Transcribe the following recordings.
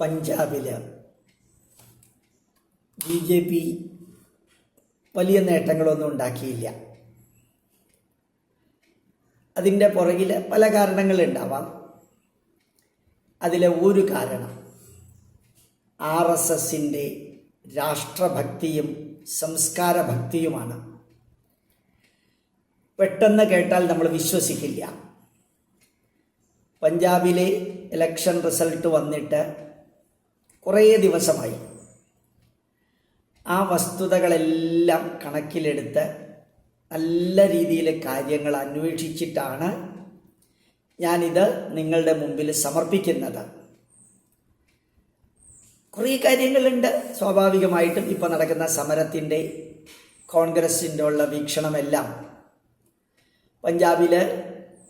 പഞ്ചാബിൽ B J P വലിയ നേട്ടങ്ങളൊന്നും ഉണ്ടാക്കിയില്ല. അതിന്റെ പുറകിൽ പല കാരണങ്ങളുണ്ടാവാം. അതിലെ ഒരു കാരണം ആർ എസ് എസിന്റെ രാഷ്ട്രഭക്തിയും സംസ്കാരഭക്തിയുമാണ്. പെട്ടെന്ന് കേട്ടാൽ നമ്മൾ വിശ്വസിക്കില്ല. പഞ്ചാബിലെ ഇലക്ഷൻ റിസൾട്ട് വന്നിട്ട് കുറേ ദിവസമായി. ആ വസ്തുതകളെല്ലാം കണക്കിലെടുത്ത് നല്ല രീതിയിൽ കാര്യങ്ങൾ അന്വേഷിച്ചിട്ടാണ് ഞാനിത് നിങ്ങളുടെ മുമ്പിൽ സമർപ്പിക്കുന്നത്. കുറേ കാര്യങ്ങളുണ്ട്. സ്വാഭാവികമായിട്ടും ഇപ്പോൾ നടക്കുന്ന സമരത്തിന്റെ കോൺഗ്രസിന്റെ ഉള്ള വീക്ഷണമെല്ലാം പഞ്ചാബിൽ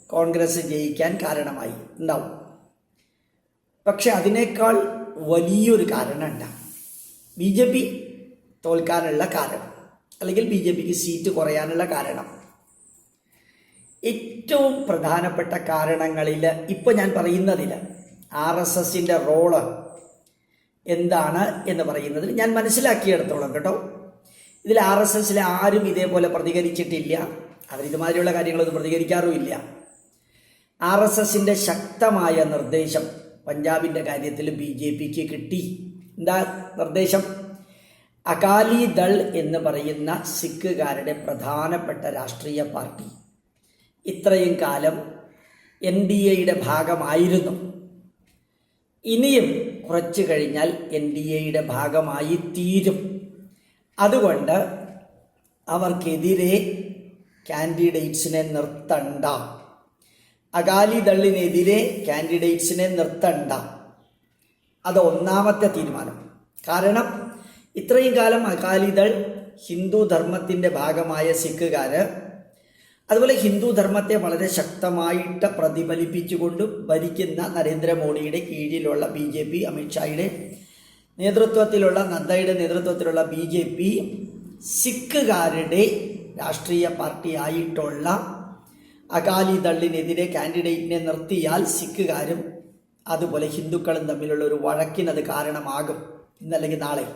കോൺഗ്രസ് ജയിക്കാൻ കാരണമായി. ഉണ്ടാവും. പക്ഷെ അതിനേക്കാൾ വലിയൊരു കാരണം ഉണ്ടാകും ബി ജെ പി തോൽക്കാനുള്ള കാരണം അല്ലെങ്കിൽ ബി ജെ പിക്ക് സീറ്റ് കുറയാനുള്ള കാരണം. ഏറ്റവും പ്രധാനപ്പെട്ട കാരണങ്ങളിൽ ഇപ്പോൾ ഞാൻ പറയുന്നതിൽ ആർ എസ് എസിന്റെ റോൾ എന്താണ് എന്ന് പറയുന്നതിൽ ഞാൻ മനസ്സിലാക്കിയെടുത്തോളം കേട്ടോ. ഇതിൽ ആർ എസ് എസിൽ ആരും ഇതേപോലെ പ്രതികരിച്ചിട്ടില്ല. അവരിതുമാതിരിയുള്ള കാര്യങ്ങളൊന്നും പ്രതികരിക്കാറുമില്ല. ആർ എസ് എസിന്റെ ശക്തമായ നിർദ്ദേശം പഞ്ചാബിന്റെ കാര്യത്തിൽ ബി ജെ പിക്ക് കിട്ടി. എന്താ നിർദ്ദേശം? അകാലി ദൾ എന്ന് പറയുന്ന സിഖുകാരുടെ പ്രധാനപ്പെട്ട രാഷ്ട്രീയ പാർട്ടി. ഇത്രയും കാലം എൻ ഡി എയുടെ ഭാഗമായിരുന്നു. ഇനിയും കുറച്ചു കഴിഞ്ഞാൽ എൻ ഡി എയുടെ ഭാഗമായി തീരും. അതുകൊണ്ട് അവർക്കെതിരെ കാൻഡിഡേറ്റ്സിനെ നിർത്തണ്ട. അകാലിദളിനെതിരെ കാൻഡിഡേറ്റ്സിനെ നിർത്തണ്ട. അത് ഒന്നാമത്തെ തീരുമാനം. കാരണം ഇത്രയും കാലം അകാലിദൾ ഹിന്ദു ധർമ്മത്തിന്റെ ഭാഗമായ സിഖുകാർ അതുപോലെ ഹിന്ദു ധർമ്മത്തെ വളരെ ശക്തമായിട്ട് പ്രതിഫലിപ്പിച്ചുകൊണ്ട് ഭരിക്കുന്ന നരേന്ദ്രമോദിയുടെ കീഴിലുള്ള ബി ജെ പി അമിത്ഷായുടെ നേതൃത്വത്തിലുള്ള നദ്ദയുടെ നേതൃത്വത്തിലുള്ള ബി ജെ പി സിഖുകാരുടെ രാഷ്ട്രീയ പാർട്ടിയായിട്ടുള്ള അകാലിദളിനെതിരെ കാൻഡിഡേറ്റിനെ നിർത്തിയാൽ സിഖുകാരും അതുപോലെ ഹിന്ദുക്കളും തമ്മിലുള്ള ഒരു വഴക്കിനത് കാരണമാകും ഇന്നല്ലെങ്കിൽ നാളെ.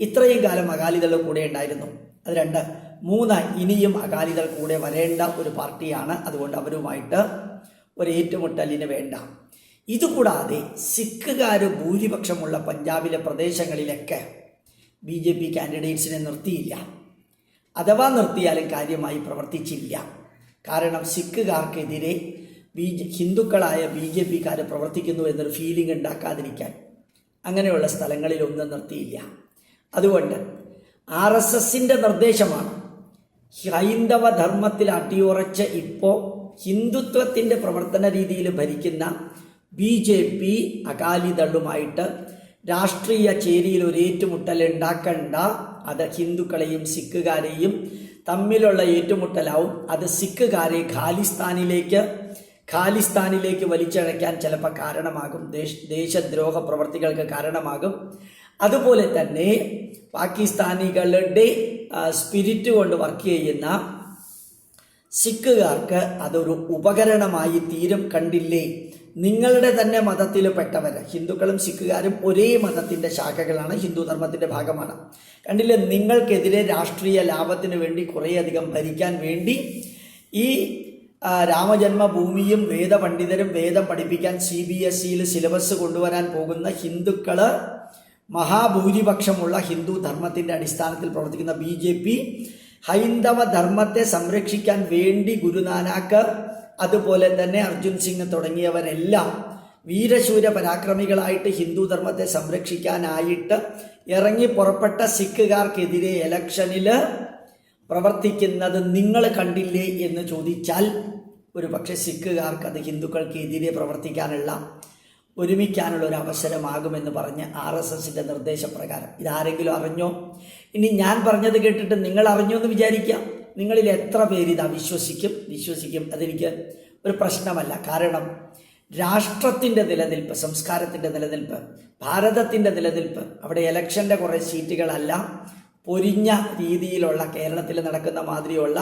ഇത്രയും കാലം അകാലിദൾ കൂടെ ഉണ്ടായിരുന്നു. അത് രണ്ട് മൂന്ന് ഇനിയും അകാലിദൾ കൂടെ വരേണ്ട ഒരു പാർട്ടിയാണ്. അതുകൊണ്ട് അവരുമായിട്ട് ഒരു ഏറ്റുമുട്ടലിന് വേണ്ട. ഇതുകൂടാതെ സിഖുകാർ ഭൂരിപക്ഷമുള്ള പഞ്ചാബിലെ പ്രദേശങ്ങളിലൊക്കെ ബി ജെ പി കാൻഡിഡേറ്റ്സിനെ നിർത്തിയില്ല. അഥവാ നിർത്തിയാലും കാര്യമായി പ്രവർത്തിച്ചില്ല. കാരണം സിഖുകാർക്കെതിരെ ബി ജെ ഹിന്ദുക്കളായ ബി ജെ പിക്കാർ പ്രവർത്തിക്കുന്നു എന്നൊരു ഫീലിംഗ് ഉണ്ടാക്കാതിരിക്കാൻ അങ്ങനെയുള്ള സ്ഥലങ്ങളിലൊന്നും നിർത്തിയില്ല. അതുകൊണ്ട് ആർ എസ് എസിന്റെ നിർദ്ദേശമാണ് ഹൈന്ദവ ധർമ്മത്തിൽ അടിയുറച്ച് ഇപ്പോൾ ഹിന്ദുത്വത്തിന്റെ പ്രവർത്തന രീതിയിൽ ഭരിക്കുന്ന ബി ജെ പി അകാലിദളുമായിട്ട് രാഷ്ട്രീയ ചേരിയിൽ ഒരു ഏറ്റുമുട്ടൽ ഉണ്ടാക്കണ്ട. അത് ഹിന്ദുക്കളെയും സിഖുകാരെയും തമ്മിലുള്ള ഏറ്റുമുട്ടലാവും. അത് സിഖുകാരെ ഖാലിസ്ഥാനിലേക്ക് ഖാലിസ്ഥാനിലേക്ക് വലിച്ചഴയ്ക്കാൻ ചിലപ്പോൾ കാരണമാകും. ദേശ ദേശദ്രോഹ പ്രവർത്തികൾക്ക് കാരണമാകും. അതുപോലെ തന്നെ പാകിസ്ഥാനികളുടെ സ്പിരിറ്റ് കൊണ്ട് വർക്ക് ചെയ്യുന്ന സിഖുകാർക്ക് അതൊരു ഉപകരണമായി തീരും കണ്ടില്ലേ? നിങ്ങളുടെ തന്നെ മതത്തിൽ പെട്ടവർ ഹിന്ദുക്കളും സിഖുകാരും ഒരേ മതത്തിന്റെ ശാഖകളാണ് ഹിന്ദു ധർമ്മത്തിന്റെ ഭാഗമാണ്. കണ്ടില്ലേ നിങ്ങൾക്കെതിരെ രാഷ്ട്രീയ ലാഭത്തിന് വേണ്ടി കുറേയധികം ഭരിക്കാൻ വേണ്ടി ഈ രാമജന്മഭൂമിയും വേദപണ്ഡിതരും വേദം പഠിപ്പിക്കാൻ സി ബി എസ് സിയിൽ സിലബസ് കൊണ്ടുവരാൻ പോകുന്ന ഹിന്ദുക്കൾ മഹാഭൂരിപക്ഷമുള്ള ഹിന്ദു ധർമ്മത്തിന്റെ അടിസ്ഥാനത്തിൽ പ്രവർത്തിക്കുന്ന ബി ജെ പി ഹൈന്ദവ ധർമ്മത്തെ സംരക്ഷിക്കാൻ വേണ്ടി ഗുരുനാനാക്ക് അതുപോലെ തന്നെ അർജുൻ സിംഗ് തുടങ്ങിയവരെല്ലാം വീരശൂര പരാക്രമികളായിട്ട് ഹിന്ദു ധർമ്മത്തെ സംരക്ഷിക്കാനായിട്ട് ഇറങ്ങി പുറപ്പെട്ട സിഖുകാർക്കെതിരെ ഇലക്ഷനിൽ പ്രവർത്തിക്കുന്നത് നിങ്ങൾ കണ്ടില്ലേ എന്ന് ചോദിച്ചാൽ ഒരു പക്ഷേ സിഖുകാർക്ക് അത് ഹിന്ദുക്കൾക്കെതിരെ പ്രവർത്തിക്കാനുള്ള ഒരുമിക്കാനുള്ള ഒരു അവസരമാകുമെന്ന് പറഞ്ഞ് ആർ എസ് എസിന്റെ നിർദ്ദേശപ്രകാരം. ഇതാരെങ്കിലും അറിഞ്ഞോ? ഇനി ഞാൻ പറഞ്ഞത് കേട്ടിട്ട് നിങ്ങൾ അറിഞ്ഞോ എന്ന് വിചാരിക്കാം. നിങ്ങളിൽ എത്ര പേര് ഇതാ വിശ്വസിക്കും? വിശ്വസിക്കും അതെനിക്ക് ഒരു പ്രശ്നമല്ല. കാരണം രാഷ്ട്രത്തിന്റെ നിലനിൽപ്പ് സംസ്കാരത്തിന്റെ നിലനിൽപ്പ് ഭാരതത്തിന്റെ നിലനിൽപ്പ് അവിടെ ഇലക്ഷന്റെ കുറേ സീറ്റുകളല്ല പൊരിഞ്ഞ രീതിയിലുള്ള കേരളത്തിൽ നടക്കുന്ന മാതിരിയുള്ള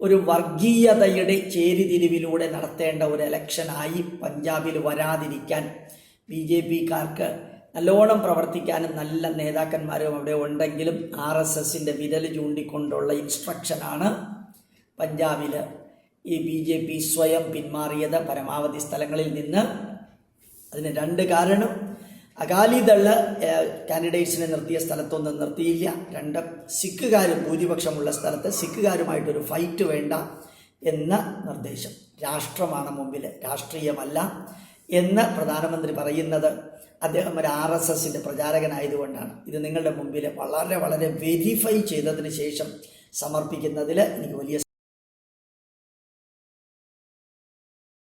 ഒരു വർഗീയതയുടെ ചേരിതിരിവിലൂടെ നടത്തേണ്ട ഒരു ഇലക്ഷനായി പഞ്ചാബിൽ വരാതിരിക്കാൻ ബി ജെ പിക്കാർക്ക് നല്ലോണം പ്രവർത്തിക്കാനും നല്ല നേതാക്കന്മാരും അവിടെ ഉണ്ടെങ്കിലും ആർ എസ് എസിന്റെ വിരൽ ചൂണ്ടിക്കൊണ്ടുള്ള ഇൻസ്ട്രക്ഷനാണ് പഞ്ചാബിൽ ഈ ബി ജെ പി സ്വയം പിന്മാറിയത്. പരമാവധി സ്ഥലങ്ങളിൽ നിന്ന് അതിന് രണ്ട് കാരണം. അകാലിദൾ കാൻഡിഡേറ്റ്സിനെ നിർത്തിയ സ്ഥലത്തൊന്നും നിർത്തിയില്ല. രണ്ട് സിഖുകാർ ഭൂരിപക്ഷമുള്ള സ്ഥലത്ത് സിഖുകാരുമായിട്ടൊരു ഫൈറ്റ് വേണ്ട എന്ന നിർദ്ദേശം. രാഷ്ട്രമാണ് മുമ്പിൽ രാഷ്ട്രീയമല്ല എന്ന് പ്രധാനമന്ത്രി പറയുന്നത്. അദ്ദേഹം ഒരു ആർ എസ് എസിന്റെ പ്രചാരകനായതുകൊണ്ടാണ് ഇത് നിങ്ങളുടെ മുമ്പിൽ വളരെ വളരെ വെരിഫൈ ചെയ്തതിന് ശേഷം സമർപ്പിക്കുന്നതിൽ എനിക്ക് വലിയ